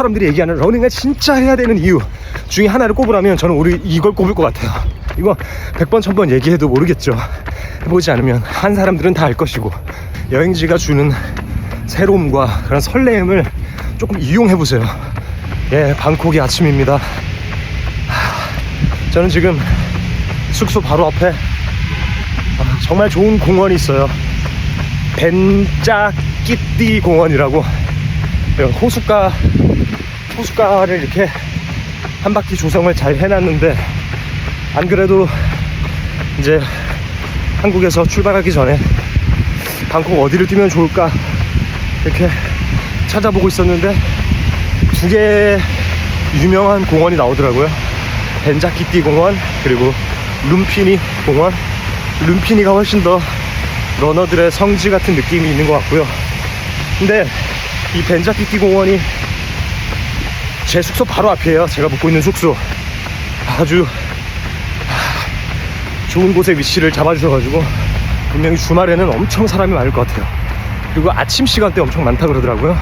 사람들이 얘기하는 러닝을 진짜 해야 되는 이유 중에 하나를 꼽으라면 저는 우리 이걸 꼽을 것 같아요. 이거 100번, 1000번 얘기해도 모르겠죠. 해보지 않으면 한 사람들은 다 알 것이고 여행지가 주는 새로움과 그런 설레임을 조금 이용해보세요. 예, 방콕의 아침입니다. 하, 저는 지금 숙소 바로 앞에 아, 정말 좋은 공원이 있어요. 벤짜끼띠 공원이라고 호숫가 호숫가를 이렇게 한 바퀴 조성을 잘 해놨는데 안 그래도 이제 한국에서 출발하기 전에 방콕 어디를 뛰면 좋을까 이렇게 찾아보고 있었는데 두개 유명한 공원이 나오더라고요. 벤자키띠 공원 그리고 룸피니 공원. 룸피니가 훨씬 더 러너들의 성지 같은 느낌이 있는 것 같고요. 근데 이 벤자키띠 공원이 제 숙소 바로 앞이에요. 제가 묵고 있는 숙소. 아주 좋은 곳에 위치를 잡아주셔가지고 분명히 주말에는 엄청 사람이 많을 것 같아요. 그리고 아침 시간대 엄청 많다 그러더라고요.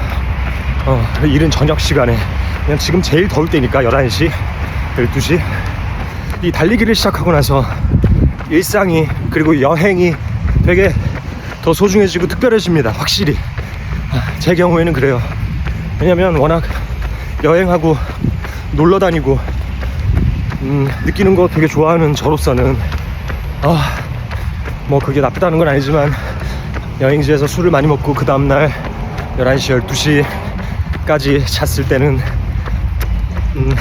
어, 이른 저녁 시간에 그냥 지금 제일 더울 때니까 11시, 12시 이 달리기를 시작하고 나서 일상이 그리고 여행이 되게 더 소중해지고 특별해집니다. 확실히 아, 제 경우에는 그래요. 왜냐면 워낙 여행하고 놀러 다니고 음, 느끼는 거 되게 좋아하는 저로서는 아, 뭐 그게 나쁘다는 건 아니지만 여행지에서 술을 많이 먹고 그 다음날 11시, 12시까지 잤을 때는 음,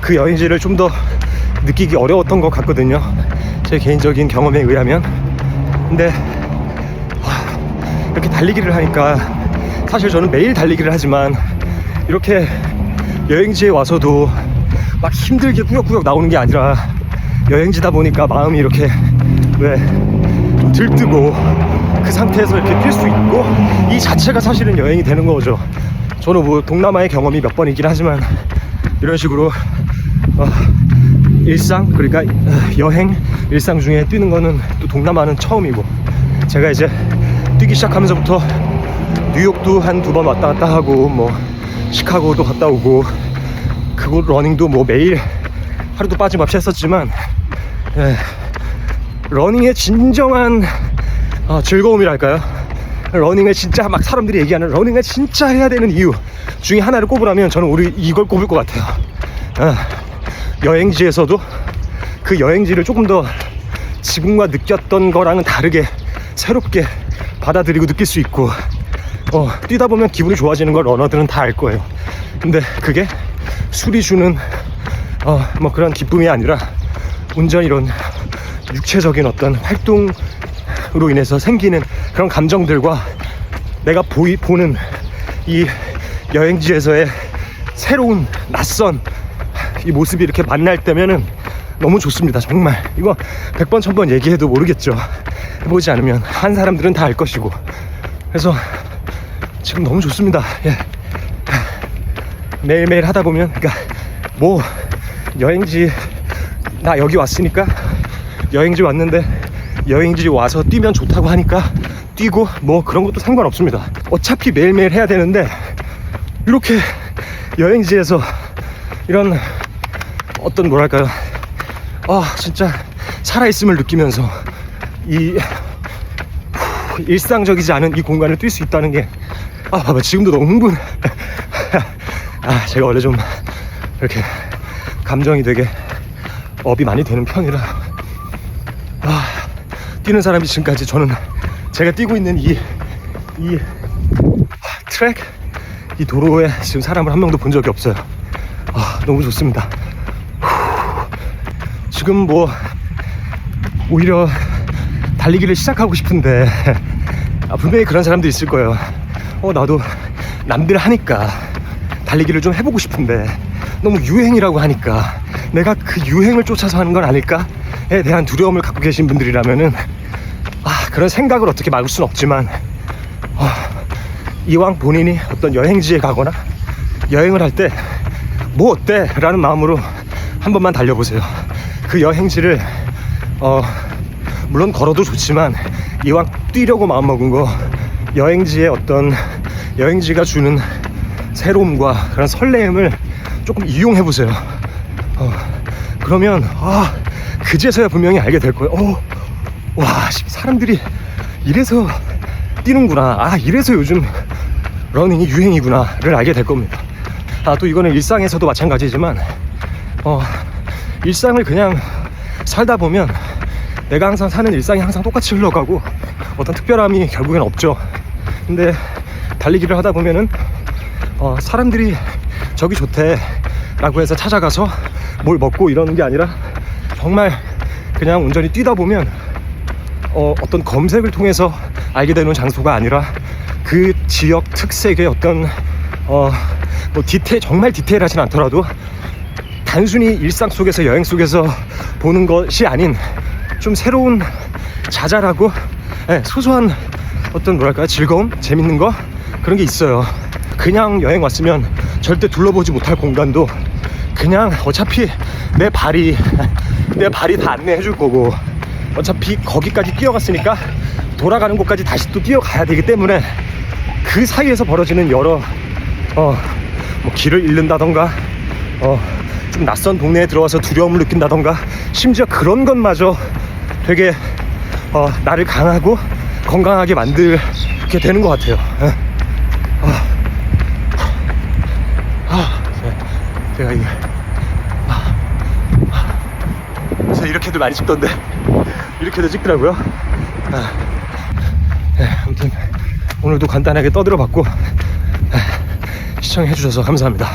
그 여행지를 좀 더 느끼기 어려웠던 것 같거든요. 제 개인적인 경험에 의하면. 근데 와, 이렇게 달리기를 하니까 사실 저는 매일 달리기를 하지만 이렇게 여행지에 와서도 막 힘들게 꾸역꾸역 나오는 게 아니라 여행지다 보니까 마음이 이렇게 왜좀 들뜨고 그 상태에서 이렇게 뛸 수 있고 이 자체가 사실은 여행이 되는 거죠. 저는 뭐 동남아의 경험이 몇 번이긴 하지만 이런 식으로 어, 일상 그러니까 어, 여행 일상 중에 뛰는 거는 또 동남아는 처음이고 제가 이제 뛰기 시작하면서부터 뉴욕도 한 두 번 왔다 갔다 하고 뭐 시카고도 갔다 오고 그곳 러닝도 뭐 매일 하루도 빠짐없이 했었지만 예, 러닝의 진정한 어, 즐거움이랄까요? 러닝을 진짜 막 사람들이 얘기하는 러닝을 진짜 해야 되는 이유 중에 하나를 꼽으라면 저는 우리 이걸 꼽을 것 같아요. 어, 여행지에서도 그 여행지를 조금 더 지금과 느꼈던 거랑은 다르게 새롭게 받아들이고 느낄 수 있고 어, 뛰다 보면 기분이 좋아지는 걸 러너들은 다 알 거예요. 근데 그게 술이 주는 어, 뭐 그런 기쁨이 아니라 온전히 이런 육체적인 어떤 활동으로 인해서 생기는 그런 감정들과 내가 보이, 보는 이 여행지에서의 새로운 낯선 이 모습이 이렇게 만날 때면은 너무 좋습니다. 정말. 이거 100번, 1000번 얘기해도 모르겠죠. 해보지 않으면 한 사람들은 다 알 것이고. 그래서 지금 너무 좋습니다. 예. 매일매일 하다 보면, 그러니까 뭐 여행지 나 여기 왔으니까 여행지 왔는데 여행지 와서 뛰면 좋다고 하니까 뛰고 뭐 그런 것도 상관없습니다. 어차피 매일매일 해야 되는데 이렇게 여행지에서 이런 어떤 뭐랄까요 아 진짜 살아있음을 느끼면서 이 후, 일상적이지 않은 이 공간을 뛸 수 있다는 게 아 봐봐 지금도 너무 흥분. 아 제가 원래 좀 이렇게 감정이 되게 업이 많이 되는 편이라. 아 뛰는 사람이 지금까지 저는 제가 뛰고 있는 이 이 트랙? 이 도로에 지금 사람을 한 명도 본 적이 없어요. 아 너무 좋습니다. 지금 뭐 오히려 달리기를 시작하고 싶은데 아, 분명히 그런 사람도 있을 거예요. 어 나도 남들 하니까 달리기를 좀 해보고 싶은데 너무 유행이라고 하니까 내가 그 유행을 쫓아서 하는 건 아닐까에 대한 두려움을 갖고 계신 분들이라면은 아 그런 생각을 어떻게 막을 수는 없지만 어, 이왕 본인이 어떤 여행지에 가거나 여행을 할 때 뭐 어때? 라는 마음으로 한 번만 달려보세요. 그 여행지를 어 물론 걸어도 좋지만 이왕 뛰려고 마음먹은 거 여행지의 어떤 여행지가 주는 새로움과 그런 설레임을 조금 이용해 보세요. 어, 그러면 아 그제서야 분명히 알게 될 거예요. 어, 와 씨, 사람들이 이래서 뛰는구나. 아 이래서 요즘 러닝이 유행이구나를 알게 될 겁니다. 아 또 이거는 일상에서도 마찬가지지만 어 일상을 그냥 살다 보면 내가 항상 사는 일상이 항상 똑같이 흘러가고 어떤 특별함이 결국엔 없죠. 근데 달리기를 하다 보면은 어, 사람들이 저기 좋대 라고 해서 찾아가서 뭘 먹고 이러는 게 아니라 정말 그냥 온전히 뛰다 보면 어, 어떤 검색을 통해서 알게 되는 장소가 아니라 그 지역 특색의 어떤 어, 뭐 디테일 정말 디테일하진 않더라도 단순히 일상 속에서 여행 속에서 보는 것이 아닌 좀 새로운 자잘하고 예, 소소한 어떤 뭐랄까 즐거움? 재밌는 거? 그런 게 있어요. 그냥 여행 왔으면 절대 둘러보지 못할 공간도 그냥 어차피 내 발이 내 발이 다 안내해 줄 거고 어차피 거기까지 뛰어갔으니까 돌아가는 곳까지 다시 또 뛰어가야 되기 때문에 그 사이에서 벌어지는 여러 어 뭐 길을 잃는다던가 어 좀 낯선 동네에 들어와서 두려움을 느낀다던가 심지어 그런 것마저 되게 어 나를 강하고 건강하게 만들게 되는 것 같아요. 예. 아, 아, 제- 제가 이게 아, 아, 요새 이렇게들 많이 찍던데. 이렇게도 찍더라고요. 아, 네, 아무튼 오늘도 간단하게 떠들어봤고 아, 시청해주셔서 감사합니다.